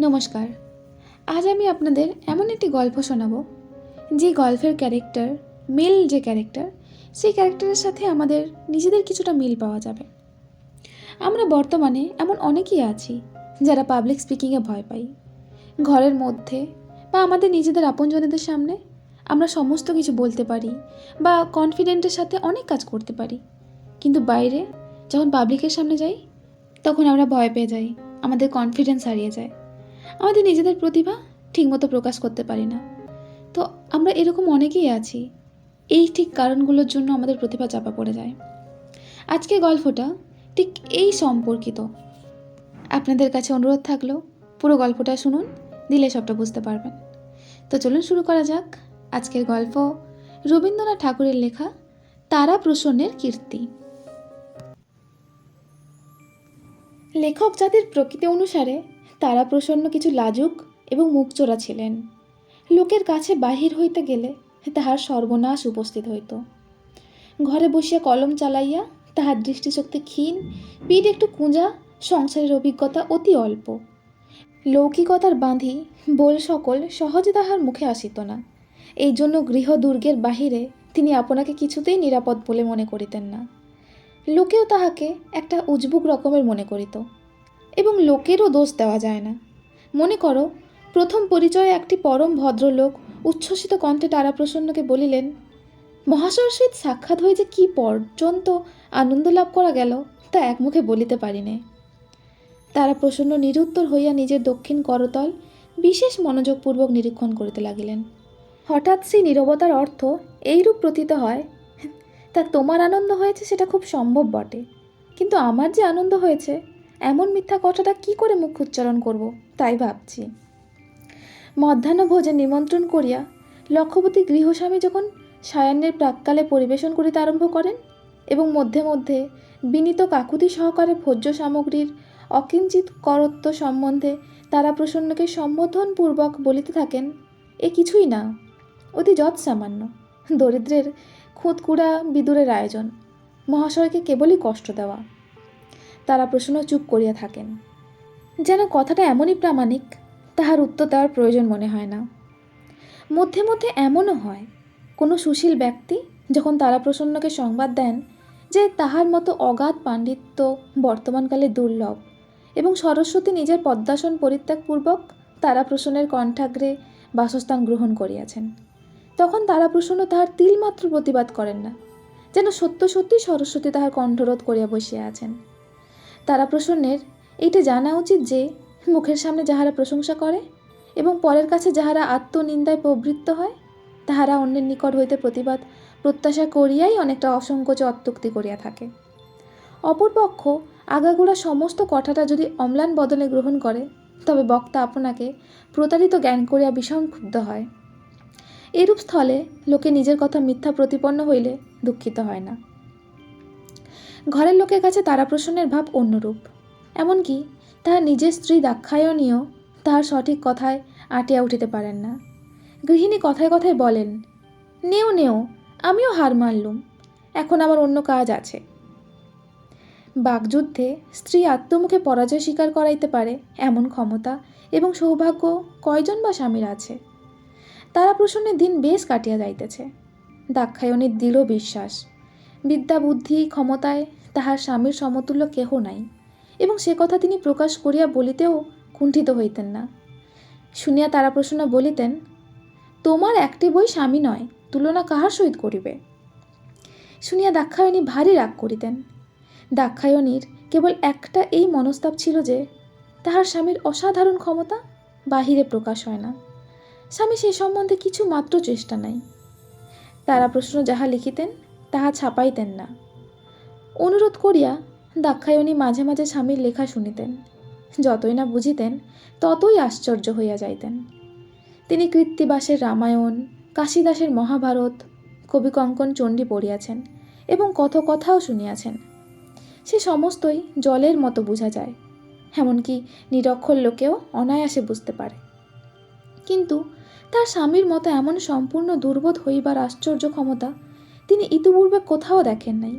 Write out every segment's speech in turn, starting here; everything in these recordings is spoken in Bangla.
নমস্কার। আজ আমি আপনাদের এমন একটি গল্প শোনাব, যে গল্পের ক্যারেক্টার, মেল যে ক্যারেক্টার, সেই ক্যারেক্টারের সাথে আমাদের নিজেদের কিছুটা মিল পাওয়া যাবে। আমরা বর্তমানে এমন অনেকেই আছি, যারা পাবলিক স্পিকিংয়ে ভয় পাই। ঘরের মধ্যে বা আমাদের নিজেদের আপনজনেদের সামনে আমরা সমস্ত কিছু বলতে পারি বা কনফিডেন্টের সাথে অনেক কাজ করতে পারি। কিন্তু বাইরে যখন পাবলিকের সামনে যাই, তখন আমরা ভয় পেয়ে যাই, আমাদের কনফিডেন্স হারিয়ে যায়। আমাদের নিজেদের প্রতিভা ঠিকমতো প্রকাশ করতে পারি না। তো আমরা এরকম অনেকেই আছি। এই ঠিক কারণগুলোর জন্য আমাদের প্রতিভা চাপা পড়ে যায়। আজকে গল্পটা ঠিক এই সম্পর্কিত। আপনাদের কাছে অনুরোধ থাকল, পুরো গল্পটা শুনুন, দিলে সবটা বুঝতে পারবেন। তো চলুন শুরু করা যাক আজকের গল্প রবীন্দ্রনাথ ঠাকুরের লেখা তারা প্রসন্নের কীর্তি। লেখক জাতির প্রকৃতি অনুসারে তারা প্রসন্ন কিছু লাজুক এবং মুখচোরা ছিলেন। লোকের কাছে বাহির হইতে গেলে তাহার সর্বনাশ উপস্থিত হইত। ঘরে বসিয়া কলম চালাইয়া তাহার দৃষ্টিশক্তি ক্ষীণ, পিঠ একটু কুঁজা, সংসারের অভিজ্ঞতা অতি অল্প। লৌকিকতার বাঁধি বল সকল সহজে তাহার মুখে আসিত না। এই জন্য গৃহ দুর্গের বাহিরে তিনি আপনাকে কিছুতেই নিরাপদ বলে মনে করিতেন না। লোকেও তাহাকে একটা উজবুক রকমের মনে করিত। এবং লোকেরও দোষ দেওয়া যায় না। মনে করো, প্রথম পরিচয়ে একটি পরম ভদ্রলোক উচ্ছ্বসিত কণ্ঠে তারাপ্রসন্নকে বলিলেন মহাশয়ের সহিত সাক্ষাৎ হয়ে যে কী পর্যন্ত আনন্দ লাভ করা গেল, তা একমুখে বলিতে পারিনে তারা প্রসন্ন নিরুত্তর হইয়া নিজের দক্ষিণ করতল বিশেষ মনোযোগপূর্বক নিরীক্ষণ করিতে লাগিলেন। হঠাৎ সেই নীরবতার অর্থ এইরূপ প্রতীত হয়, তা তোমার আনন্দ হয়েছে সেটা খুব সম্ভব বটে, কিন্তু আমার যে আনন্দ হয়েছে এমন মিথ্যা কথাটা কি করে মুখ উচ্চারণ করব? তাই ভাবছি। মধ্যাহ্ন ভোজে নিমন্ত্রণ করিয়া লক্ষ্যবতী গৃহস্বামী যখন সায়ান্নের প্রাককালে পরিবেশন করিতে আরম্ভ করেন এবং মধ্যে মধ্যে বিনীত কাকুতি সহকারে ভোজ্য সামগ্রীর অকিঞ্চিত করত্ব সম্বন্ধে তারা প্রসন্নকে সম্বোধনপূর্বক বলিতে থাকেন, এ কিছুই না, অতি যৎ সামান্য, দরিদ্রের খুঁতকুড়া বিদুরের আয়োজন। মহাশয়কে কেবলই কষ্ট দেওয়া। তারা প্রশ্ন চুপ করিয়া থাকেন। যেন কথাটা এমনই প্রামাণিক, তাহার উত্তর দেওয়ার প্রয়োজন মনে হয় না। মধ্যে মধ্যে এমনও হয়, কোনো সুশীল ব্যক্তি যখন তারা প্রসন্নকে সংবাদ দেন যে তাহার মতো অগাধ পাণ্ডিত্য বর্তমানকালে দুর্লভ এবং সরস্বতী নিজের পদ্মাসন পরিত্যাগপূর্বক তারাপ্রসন্নের কণ্ঠাগ্রে বাসস্থান গ্রহণ করিয়াছেন, তখন তারাপ্রসন্ন তাহার তিলমাত্র প্রতিবাদ করেন না, যেন সত্য সত্যি সরস্বতী তাহার কণ্ঠরোধ করিয়া বসিয়া আছেন। তারাপ্রসন্নের এইটা জানা উচিত যে, মুখের সামনে যাহারা প্রশংসা করে এবং পরের কাছে যাহারা আত্মনিন্দায় প্রবৃত্ত হয়, তাহারা অন্যের নিকট হইতে প্রতিবাদ, প্রত্যাশা করিয়াই অনেকটা অসংকোচে অত্যুক্তি করিয়া থাকে। অপরপক্ষ আগাগোড়া সমস্ত কথাটা যদি অম্লান বদলে গ্রহণ করে, তবে বক্তা আপনাকে প্রতারিত জ্ঞান করিয়া ভীষণ ক্ষুব্ধ হয়। এরূপ স্থলে লোকে নিজের কথা মিথ্যা প্রতিপন্ন হইলে দুঃখিত হয় না। ঘরের লোকের কাছে তারাপ্রসন্নের ভাব অন্যরূপ। এমনকি তাহার নিজের স্ত্রী দাক্ষায়ণীয় তাহার সঠিক কথায় আটিয়া উঠিতে পারেন না। গৃহিণী কথায় কথায় বলেন, নেও নেও, আমিও হার মানলুম, এখন আমার অন্য কাজ আছে। বাকযুদ্ধে স্ত্রী আত্মমুখে পরাজয় স্বীকার করাইতে পারে এমন ক্ষমতা এবং সৌভাগ্য কয়জন বা স্বামীর আছে? তারা প্রসন্নের দিন বেশ কাটিয়া যাইতেছে। দাক্ষায়ণীর দৃঢ় বিশ্বাস বিদ্যা বুদ্ধি, ক্ষমতায় তাহার স্বামীর সমতুল্য কেহ নাই। এবং সে কথা তিনি প্রকাশ করিয়া বলিতেও কুণ্ঠিত হইতেন না। শুনিয়া তারাপ্রসন্ন বলিতেন, তোমার একটি বই স্বামী নয়, তুলনা কাহার সহিত করিবে? শুনিয়া দাক্ষায়ণী ভারী রাগ করিতেন। দাক্ষায়ণীর কেবল একটা এই মনস্তাপ ছিল যে, তাহার স্বামীর অসাধারণ ক্ষমতা বাহিরে প্রকাশ হয় না। স্বামী সে সম্বন্ধে কিছু মাত্র চেষ্টা নাই। তারা প্রশ্ন যাহা লিখিতেন তাহা ছাপাইতেন না। অনুরোধ করিয়া দাক্ষায়ণী মাঝে মাঝে স্বামীর লেখা শুনিতেন। যতই না বুঝিতেন, ততই আশ্চর্য হইয়া যাইতেন। তিনি কৃত্তিবাসের রামায়ণ, কাশীদাসের মহাভারত কবি কঙ্কন চণ্ডী পড়িয়াছেন এবং কত কথাও শুনিয়াছেন। সে সমস্তই জলের মতো বোঝা যায়, এমনকি নিরক্ষর লোকেও অনায়াসে বুঝতে পারে। কিন্তু তার স্বামীর মতো এমন সম্পূর্ণ দুর্বোধ হইবার আশ্চর্য ক্ষমতা তিনি ইতিপূর্বে কোথাও দেখেন নাই।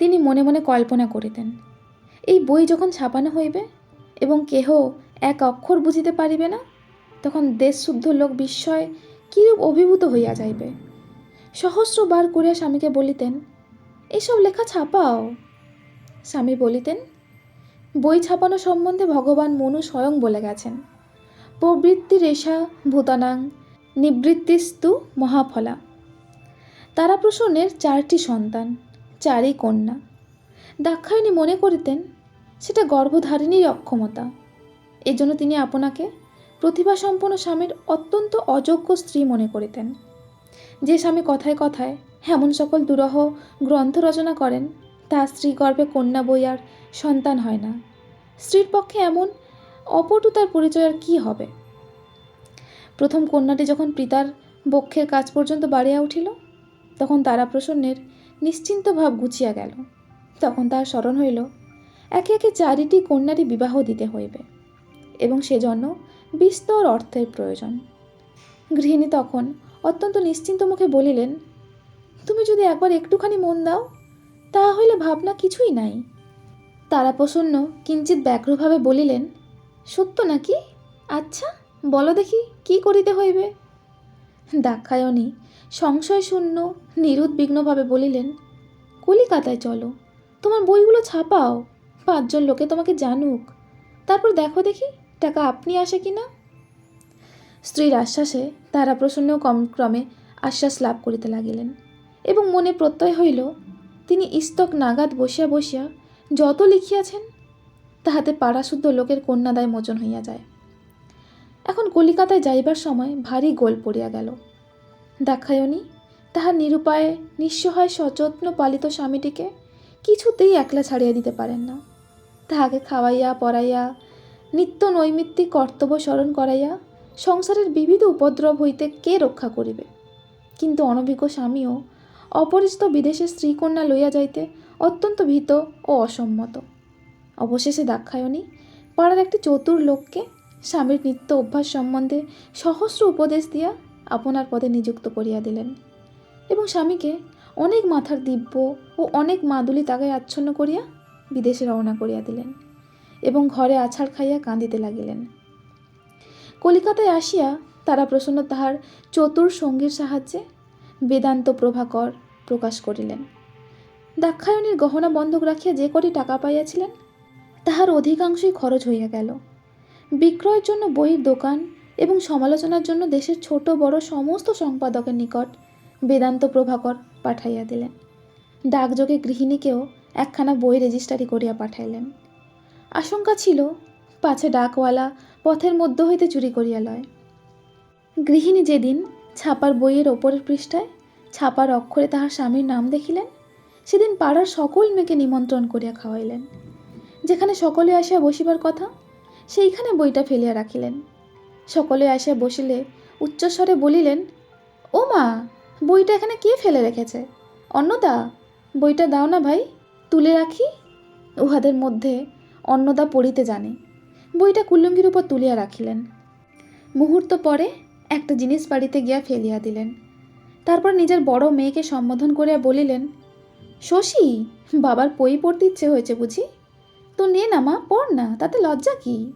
তিনি মনে মনে কল্পনা করিতেন, এই বই যখন ছাপানো হইবে এবং কেহ এক অক্ষর বুঝিতে পারিবে না, তখন দেশশুদ্ধ লোক বিস্ময় কিরূপ অভিভূত হইয়া যাইবে। সহস্রবার করিয়া স্বামীকে বলিতেন, এসব লেখা ছাপাও। স্বামী বলিতেন, বই ছাপানো সম্বন্ধে ভগবান মনু স্বয়ং বলে গেছেন প্রবৃত্তি রেশা ভূতানাং নিবৃত্তিস্তু মহাফলা। তারাপ্রসন্নের চারটি সন্তান, চারই কন্যা। দাক্ষায়ণী মনে করিতেন, সেটা গর্ভধারিণীর অক্ষমতা। এজন্য তিনি আপনাকে প্রতিভাসম্পন্ন স্বামীর অত্যন্ত অযোগ্য স্ত্রী মনে করিতেন। যে স্বামী কথায় কথায় এমন সকল দুরহ গ্রন্থ রচনা করেন, তা স্ত্রী গর্ভে কন্যা বই আর সন্তান হয় না। স্ত্রীর পক্ষে এমন অপটুতার পরিচয় আর কী হবে? প্রথম কন্যাটি যখন পিতার বক্ষের কাজ পর্যন্ত বাড়িয়া উঠিল তখন তারাপ্রসন্নের নিশ্চিন্ত ভাব গুছিয়া গেল। তখন তার স্মরণ হইল, একে একে চারিটি কন্যারই বিবাহ দিতে হইবে এবং সেজন্য বিস্তর অর্থের প্রয়োজন। গৃহিণী তখন অত্যন্ত নিশ্চিন্ত মুখে বলিলেন, তুমি যদি একবার একটুখানি মন দাও তা হইলে ভাবনা কিছুই নাই। তারাপ্রসন্ন কিঞ্চিত ব্যগ্রভাবে বলিলেন, সত্য নাকি? আচ্ছা বলো দেখি কি করিতে হইবে? দাক্ষায়ণী সংশয়শূন্য নিরুদ্বিগ্নভাবে বলিলেন, কলিকাতায় চলো, তোমার বইগুলো ছাপাও, পাঁচজন লোকে তোমাকে জানুক, তারপর দেখো দেখি টাকা আপনি আসে কি না। স্ত্রীর আশ্বাসে তারা প্রসন্ন ক্রমে আশ্বাস লাভ করিতে লাগিলেন এবং মনে প্রত্যয় হইল, তিনি ইস্তক নাগাদ বসিয়া বসিয়া যত লিখিয়াছেন, তাহাতে পাড়াশুদ্ধ লোকের কন্যাদায় মোচন হইয়া যায়। এখন কলিকাতায় যাইবার সময় ভারী গোল পড়িয়া গেল। দাক্ষায়ণী তাহার নিরুপায়ে নিঃসহায় সযত্ন পালিত স্বামীটিকে কিছুতেই একলা ছাড়িয়া দিতে পারেন না। তাহাকে খাওয়াইয়া, পড়াইয়া, নিত্য নৈমিত্তিক কর্তব্য স্মরণ করাইয়া সংসারের বিবিধ উপদ্রব হইতে কে রক্ষা করিবে? কিন্তু অনভিজ্ঞ স্বামীও অপরিচিত বিদেশে স্ত্রীকন্যা লইয়া যাইতে অত্যন্ত ভীত ও অসম্মত। অবশেষে দাক্ষায়ণী পাড়ার একটি চতুর লোককে স্বামীর নিত্য অভ্যাস সম্বন্ধে সহস্র উপদেশ দিয়া আপনার পদে নিযুক্ত করিয়া দিলেন। এবং স্বামীকে অনেক মাথার দিব্য ও অনেক মাদুলি তাগায় আচ্ছন্ন করিয়া বিদেশে রওনা করিয়া দিলেন এবং ঘরে আছাড় খাইয়া কাঁদিতে লাগিলেন। কলিকাতায় আসিয়া তারা প্রসন্ন তাহার চতুর সঙ্গীর সাহায্যে বেদান্ত প্রভাকর প্রকাশ করিলেন। দাক্ষায়ণীর গহনা বন্ধক রাখিয়া যে কটি টাকা পাইয়াছিলেন, তাহার অধিকাংশই খরচ হইয়া গেল। বিক্রয়ের জন্য বইয়ের দোকান এবং সমালোচনার জন্য দেশের ছোট, বড় সমস্ত সম্পাদকের নিকট বেদান্ত প্রভাকর পাঠাইয়া দিলেন। ডাকযোগে গৃহিণীকেও একখানা বই রেজিস্টারি করিয়া পাঠাইলেন। আশঙ্কা ছিল, পাছে ডাকওয়ালা পথের মধ্য হইতে চুরি করিয়া লয়। গৃহিণী যেদিন ছাপার বইয়ের ওপরের পৃষ্ঠায় ছাপার অক্ষরে তাহার স্বামীর নাম দেখিলেন, সেদিন পাড়ার সকল মেয়েকে নিমন্ত্রণ করিয়া খাওয়াইলেন। যেখানে সকলে আসিয়া বসিবার কথা, সেইখানে বইটা ফেলিয়া রাখিলেন। সকলে আসিয়া বসিলে, উচ্চস্বরে বলিলেন, ও মা, বইটা এখানে কে ফেলে রেখেছে? অন্নদা, বইটা দাও না ভাই, তুলে রাখি? উহাদের মধ্যে অন্নদা পড়িতে জানে। বইটা কুল্লঙ্গির উপর তুলিয়া রাখিলেন। মুহূর্ত পরে একটা জিনিস বাড়িতে গিয়া ফেলিয়া দিলেন। তারপর নিজের বড় মেয়েকে সম্বোধন করিয়া বলিলেন, শশী, বাবার বই পড়তে ইচ্ছে হয়েছে বুঝি? তো নে না মা, পড় না, তাতে লজ্জা কি?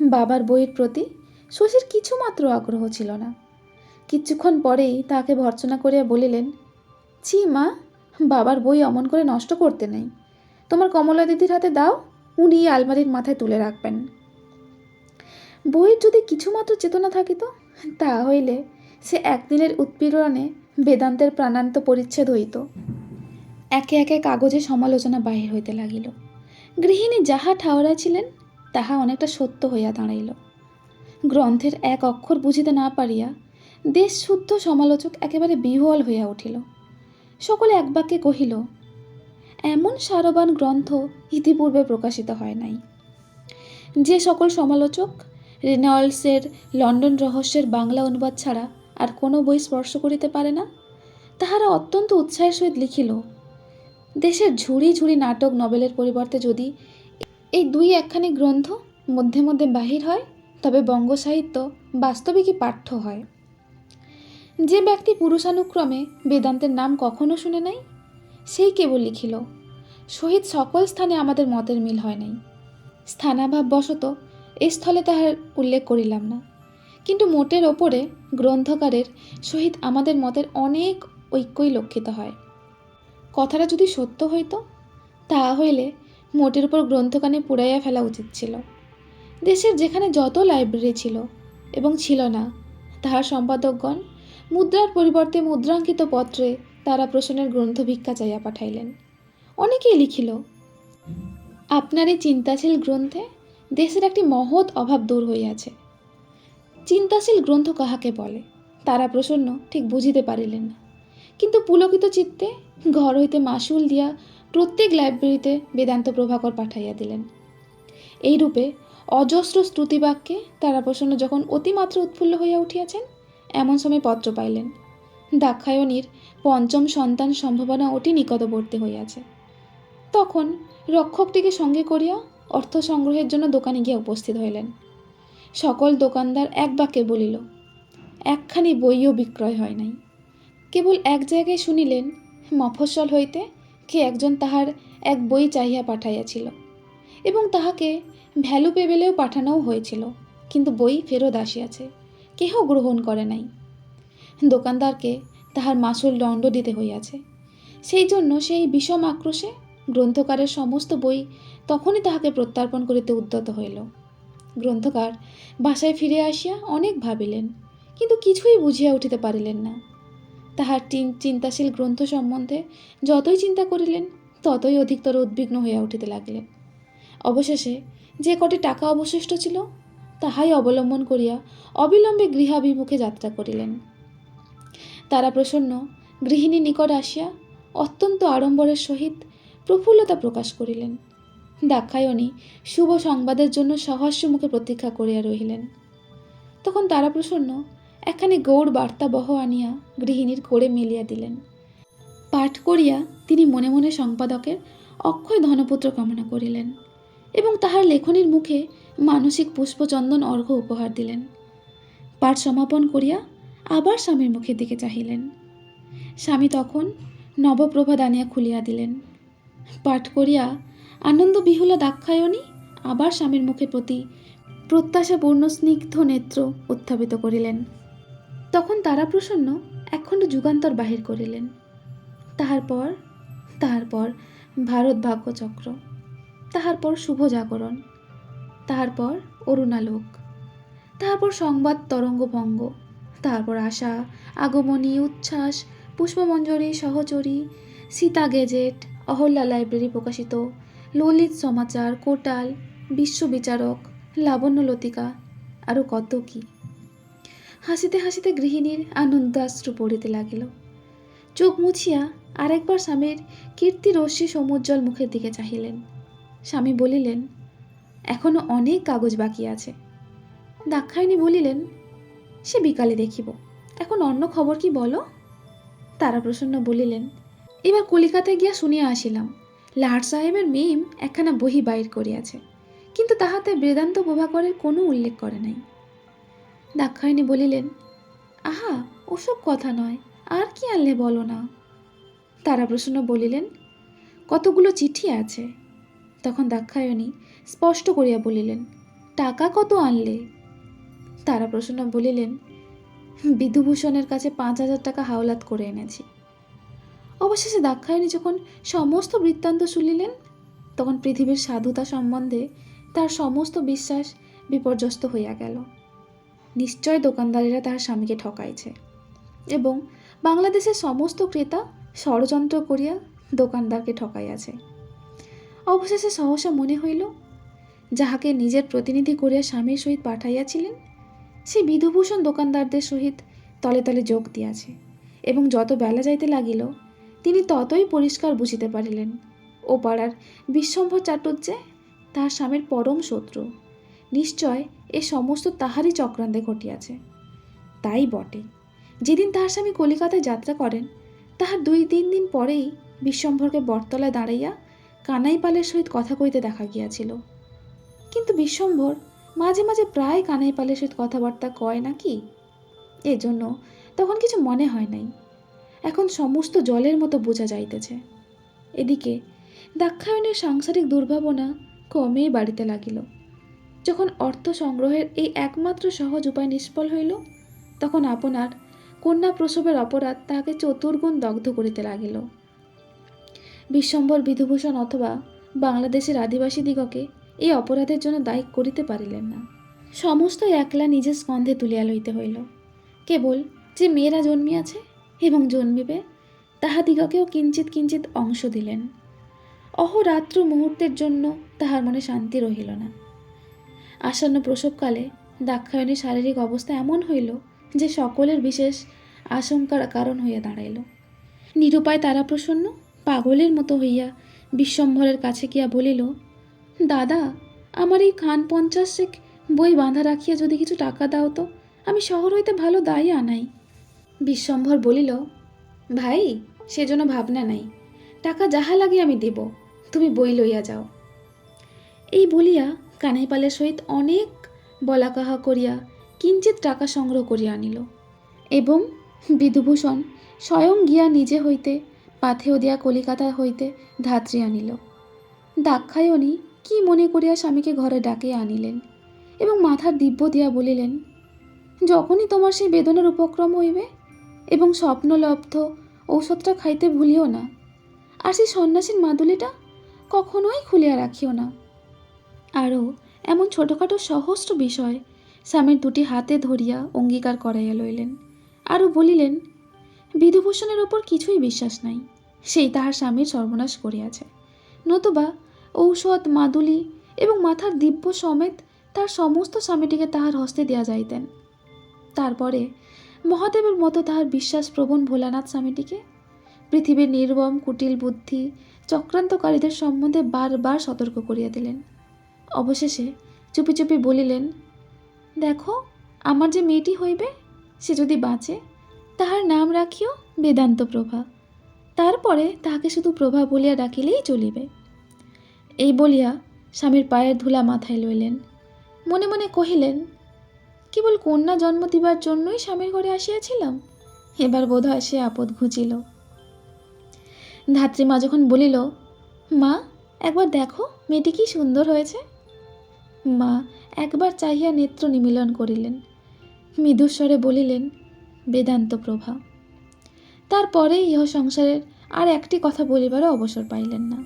বাবার বইয়ের প্রতি শশীর কিছুমাত্র আগ্রহ ছিল না। কিছুক্ষণ পরেই তাকে ভর্সনা করিয়া বলিলেন, ছি মা, বাবার বই অমন করে নষ্ট করতে নেই। তোমার কমলা দিদির হাতে দাও, উনি আলমারির মাথায় তুলে রাখবেন। বইয়ের যদি কিছুমাত্র চেতনা থাকিত তা হইলে সে একদিনের উৎপীড়নে বেদান্তের প্রাণান্ত পরিচ্ছেদ হইত। একে একে কাগজে সমালোচনা বাহির হইতে লাগিল। গৃহিণী যাহা ঠাওরা ছিলেন তাহা অনেকটা সত্য হইয়া দাঁড়াইল। গ্রন্থের এক অক্ষর বুঝিতে না পারিয়া দেশ শুদ্ধ সমালোচক একেবারে বিহ্বল হইয়া উঠিল। সকলে এক বাক্যে কহিল, এমন সারবান গ্রন্থ ইতিপূর্বে প্রকাশিত হয় নাই। যে সকল সমালোচক রেনল্ডসের লন্ডন রহস্যের বাংলা অনুবাদ ছাড়া আর কোনো বই স্পর্শ করিতে পারে না, তাহারা অত্যন্ত উৎসাহের সহিত লিখিল, দেশের ঝুড়ি ঝুড়ি নাটক নভেলের পরিবর্তে যদি এই দুই একখানি গ্রন্থ মধ্যে মধ্যে বাহির হয়, তবে বঙ্গ সাহিত্য বাস্তবিকই পাঠ্য হয়। যে ব্যক্তি পুরুষানুক্রমে বেদান্তের নাম কখনো শুনে নাই, সেই কেবল লিখিল, সহিত সকল স্থানে আমাদের মতের মিল হয় নাই। স্থানাভাব বশত এই স্থলে তাহার উল্লেখ করিলাম না। কিন্তু মোটের ওপরে গ্রন্থকারের সহিত আমাদের মতের অনেক ঐক্যই লক্ষিত হয়। কথাটা যদি সত্য হইত, তাহা হইলে মোটের উপর গ্রন্থখানি পুড়াইয়া ফেলা উচিত ছিল। দেশের যেখানে যত লাইব্রেরি ছিল এবং ছিল না, তাহার সম্পাদকগণ মুদ্রার পরিবর্তে মুদ্রাঙ্কিত পত্রে তারা প্রশ্নের গ্রন্থ ভিক্ষা চাইয়া পাঠাইলেন। অনেকেই লিখিল, আপনার এই চিন্তাশীল গ্রন্থে দেশের একটি মহৎ অভাব দূর হইয়াছে। চিন্তাশীল গ্রন্থ কাহাকে বলে তারা প্রসন্ন ঠিক বুঝিতে পারিলেন না। কিন্তু পুলকিত চিত্তে ঘর হইতে মাসুল দিয়া প্রত্যেক লাইব্রেরিতে বেদান্ত প্রভাকর পাঠাইয়া দিলেন। এইরূপে অজস্র শ্রুতিবাক্যে তারা প্রসন্ন যখন অতিমাত্র উৎফুল্ল হইয়া উঠিয়াছেন, এমন সময় পত্র পাইলেন, দাক্ষায়ণীর পঞ্চম সন্তান সম্ভাবনা অতি নিকটবর্তী হইয়াছে। তখন রক্ষকটিকে সঙ্গে করিয়া অর্থ সংগ্রহের জন্য দোকানে গিয়া উপস্থিত হইলেন। সকল দোকানদার এক বাক্যে বলিল, একখানি বইও বিক্রয় হয় নাই। কেবল এক জায়গায় শুনিলেন, মফস্বল হইতে কে একজন তাহার এক বই চাহিয়া পাঠাইয়াছিল এবং তাহাকে ভ্যালু পেবেলেও পাঠানোও হয়েছিল, কিন্তু বই ফেরত আসিয়াছে, কেহ গ্রহণ করে নাই। দোকানদারকে তাহার মাসুল দণ্ড দিতে হইয়াছে। সেই জন্য সেই বিষম আক্রোশে গ্রন্থকারের সমস্ত বই তখনই তাহাকে প্রত্যার্পণ করিতে উদ্যত হইল। গ্রন্থকার বাসায় ফিরে আসিয়া অনেক ভাবিলেন, কিন্তু কিছুই বুঝিয়া উঠিতে পারিলেন না। তাহার চিন- চিন্তাশীল গ্রন্থ সম্বন্ধে যতই চিন্তা করিলেন, ততই অধিকতর উদ্বিগ্ন হইয়া উঠিতে লাগিলেন। অবশেষে যে কটি টাকা অবশিষ্ট ছিল, তাহাই অবলম্বন করিয়া অবিলম্বে গৃহাভিমুখে যাত্রা করিলেন। তারা প্রসন্ন গৃহিণী নিকট আসিয়া অত্যন্ত আড়ম্বরের সহিত প্রফুল্লতা প্রকাশ করিলেন। দাক্ষায়ণী শুভ সংবাদের জন্য সহস্য মুখে প্রতীক্ষা করিয়া রহিলেন। তখন তারা প্রসন্ন একখানি গৌড় বার্তাবহ আনিয়া গৃহিণীর কোড়ে মেলিয়া দিলেন। পাঠ করিয়া তিনি মনে মনে সম্পাদকের অক্ষয় ধনপুত্র কামনা করিলেন এবং তাহার লেখনীর মুখে মানসিক পুষ্পচন্দন অর্ঘ্য উপহার দিলেন। পাঠ সমাপন করিয়া আবার স্বামীর মুখের দিকে চাহিলেন। স্বামী তখন নবপ্রভা দানিয়া খুলিয়া দিলেন। পাঠ করিয়া আনন্দ বিহুলা দাক্ষায়ণী আবার স্বামীর মুখের প্রতি প্রত্যাশাপূর্ণ স্নিগ্ধ নেত্র উত্থাপিত করিলেন। তখন তারা প্রসন্ন একখণ্ড যুগান্তর বাহির করিলেন। তাহার পর তাহার পর ভারত ভাগ্যচক্র তাহার পর শুভ জাগরণ তাহার পর অরুণালোক তাহার পর সংবাদ তরঙ্গভঙ্গ তারপর আশা, আগমনী, উচ্ছ্বাস, পুষ্পমঞ্জরি, সহচরী, সীতা গেজেট, অহল্যা লাইব্রেরি প্রকাশিত, ললিত সমাচার, কোটাল বিশ্ববিচারক লাবণ্য লতিকা আরও কত কি। হাসিতে হাসিতে গৃহিণীর আনন্দাশ্রু পড়িতে লাগিল। চোখ মুছিয়া আরেকবার স্বামীর কীর্তি রশ্মি সমুজ্জ্বল মুখের দিকে চাহিলেন। স্বামী বলিলেন, এখনও অনেক কাগজ বাকি আছে। দাক্ষায়ণী বলিলেন, সে বিকালে দেখিব। এখন অন্য খবর কি বলো? তারা প্রসন্ন বলিলেন, এবার কলিকাতায় গিয়া শুনিয়া আসিলাম। লাট সাহেবের মেম একখানা বহি বাইর করিয়াছে, কিন্তু তাহাতে বেদান্ত প্রভাকরের কোনো উল্লেখ করে নাই। দাক্ষায়ণী বলিলেন, আহা, ওসব কথা নয়, আর কি আনলে বলো না? তারা প্রসন্ন বলিলেন, কতগুলো চিঠি আছে? তখন দাক্ষায়ণী স্পষ্ট করিয়া বলিলেন, টাকা কত আনলে? তারা প্রসন্ন বলিলেন, বিধুভূষণের কাছে পাঁচ হাজার টাকা হাওলাত করে এনেছি। অবশেষে দাক্ষায়ণী যখন সমস্ত বৃত্তান্ত শুনিলেন, তখন পৃথিবীর সাধুতা সম্বন্ধে তার সমস্ত বিশ্বাস বিপর্যস্ত হইয়া গেল। নিশ্চয় দোকানদারেরা তার স্বামীকে ঠকাইছে। এবং বাংলাদেশের সমস্ত ক্রেতা ষড়যন্ত্র করিয়া দোকানদারকে ঠকাইয়াছে। অবশেষে সহসা মনে হইল, যাহাকে নিজের প্রতিনিধি করিয়া স্বামীর সহিত পাঠাইয়াছিলেন সে বিধুভূষণ দোকানদারদের সহিত তলে তলে যোগ দিয়াছে এবং যত বেলা যাইতে লাগিল, তিনি ততই পরিষ্কার বুঝিতে পারিলেন, ও পাড়ার বিশ্বম্ভর চাটুর্যে তাহার স্বামীর পরম শত্রু। নিশ্চয় এ সমস্ত তাহারই চক্রান্তে ঘটিয়াছে। তাই বটে। যেদিন তাহার স্বামী কলিকাতায় যাত্রা করেন, তাহার দুই তিন দিন পরেই বিশ্বম্ভরকে বটতলায় দাঁড়াইয়া কানাইপালের সহিত কথা কইতে দেখা গিয়াছিল। কিন্তু বিশ্বম্ভর মাঝে মাঝে প্রায় কানাইপালের সহিত কথাবার্তা কয় নাকি এজন্য তখন কিছু মনে হয় নাই। এখন সমস্ত জলের মতো বোঝা যাইতেছে। এদিকে দাক্ষায়ণের সাংসারিক দুর্ভাবনা কমেই বাড়িতে লাগিল। যখন অর্থ সংগ্রহের এই একমাত্র সহজ উপায় নিষ্ফল হইল, তখন আপনার কন্যা প্রসবের অপরাধ তাহাকে চতুর্গুণ দগ্ধ করিতে লাগিল। বিশ্বম্বর বিধুভূষণ অথবা বাংলাদেশের আদিবাসীদিগকে এই অপরাধের জন্য দায়ী করিতে পারিলেন না। সমস্ত একলা নিজের স্কন্ধে তুলিয়া লইতে হইল। কেবল যে মেয়েরা জন্মিয়াছে এবং জন্মিবে তাহাদিগকেও কিঞ্চিত কিঞ্চিত অংশ দিলেন। অহরাত্র মুহূর্তের জন্য তাহার মনে শান্তি রহিল না। আসন্ন প্রসবকালে দাক্ষায়ণীর শারীরিক অবস্থা এমন হইল যে সকলের বিশেষ আশঙ্কার কারণ হইয়া দাঁড়াইল। নিরুপায় তারা প্রসন্ন পাগলের মতো হইয়া বিশ্বম্ভরের কাছে গিয়া বলিল, দাদা, আমার এই খান পঞ্চাশেক বই বাঁধা রাখিয়া যদি কিছু টাকা দাও তো আমি শহর হইতে ভালো দায়ী আনাই। বিশ্বম্ভর বলিল, ভাই, সেজন্য ভাবনা নাই। টাকা যাহা লাগে আমি দেব, তুমি বই লইয়া যাও। এই বলিয়া কানাইপালের সহিত অনেক বলা কাহা করিয়া কিঞ্চিত টাকা সংগ্রহ করিয়া আনিল। এবং বিধুভূষণ স্বয়ং গিয়া নিজে হইতে পাথেও দিয়া কলিকাতা হইতে ধাত্রী আনিল। দাক্ষায়ণী কি মনে করিয়া স্বামীকে ঘরে ডাকিয়া আনিলেন এবং মাথার দিব্য দিয়া বলিলেন, যখনই তোমার সেই বেদনার উপক্রম হইবে এবং স্বপ্নলব্ধ ঔষধটা খাইতে ভুলিও না, আর সেই সন্ন্যাসীর মাদুলিটা কখনোই খুলিয়া রাখিও না। আরও এমন ছোটোখাটো সহস্র বিষয় স্বামীর দুটি হাতে ধরিয়া অঙ্গীকার করাইয়া লইলেন। আরও বলিলেন, বিধুভূষণের ওপর কিছুই বিশ্বাস নাই। সেই তাহার স্বামীর সর্বনাশ করিয়াছে। নতুবা ঔষধ, মাদুলি এবং মাথার দিব্য সমেত তার সমস্ত স্বামীটিকে তাহার হস্তে দেওয়া যাইতেন। তারপরে মহাদেবের মতো তাহার বিশ্বাস প্রবণ ভোলানাথ স্বামীটিকে? পৃথিবীর নির্বম, কুটিল বুদ্ধি চক্রান্তকারীদের সম্বন্ধে বারবার সতর্ক করিয়া দিলেন। অবশেষে চুপি চুপি বলিলেন, দেখো, আমার যে মেয়েটি হইবে, সে যদি বাঁচে, তাহার নাম রাখিও বেদান্ত প্রভা। তারপরে তাহাকে শুধু প্রভা বলিয়া ডাকিলেই চলিবে। এই বলিয়া স্বামীর পায়ের ধুলা মাথায় লইলেন। মনে মনে কহিলেন, কেবল কন্যা জন্ম দিবার জন্যই স্বামীর ঘরে আসিয়াছিলাম? এবার বোধ হয় সে আপদ ঘুচিল। ধাত্রীমা যখন বলিল, মা, একবার দেখো মেয়েটি কি সুন্দর হয়েছে। মা একবার চাহিয়া নেত্র নিমিলন করিলেন। মৃদুস্বরে বলিলেন, বেদান্ত প্রভা তারপরে ইহ সংসারের আর একটি কথা বলিবারও অবসর পাইলেন না।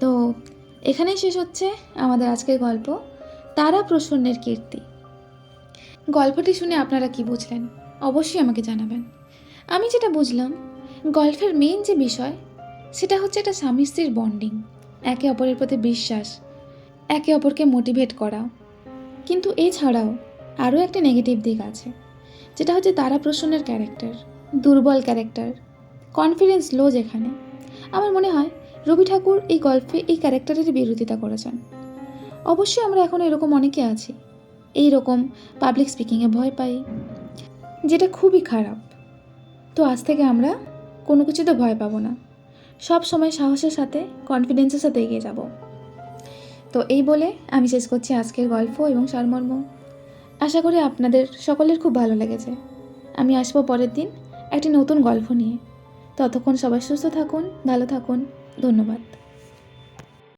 তো, এখানেই শেষ হচ্ছে আমাদের আজকের গল্প, তারা প্রসন্নের কীর্তি। গল্পটি শুনে আপনারা কি বুঝলেন, অবশ্যই আমাকে জানাবেন। আমি যেটা বুঝলাম, গল্পের মেইন যে বিষয়, সেটা হচ্ছে একটা স্বামী স্ত্রীর বন্ডিং একে অপরের প্রতি বিশ্বাস, একে অপরকে মোটিভেট করা। কিন্তু এছাড়াও আরও একটা নেগেটিভ দিক আছে, যেটা হচ্ছে তারা প্রসন্নের ক্যারেক্টার দুর্বল ক্যারেক্টার কনফিডেন্স লো যেখানে। আমার মনে হয় রবি ঠাকুর এই গল্পে এই ক্যারেক্টারের বিরোধিতা করেছেন। অবশ্যই আমরা এখন এরকম অনেকে আছি এই রকম পাবলিক স্পিকিংয়ে ভয় পাই, যেটা খুবই খারাপ। তো আজ থেকে আমরা কোনো কিছুতে ভয় পাবো না। সব সময় সাহসের সাথে কনফিডেন্সের সাথে এগিয়ে যাব। তো এই বলে আমি শেষ করছি আজকের গল্প এবং সারমর্ম। আশা করি আপনাদের সকলের খুব ভালো লেগেছে। আমি আসব পরের দিন একটি নতুন গল্প নিয়ে। ততক্ষণ সবাই সুস্থ থাকুন, ভালো থাকুন। ধন্যবাদ।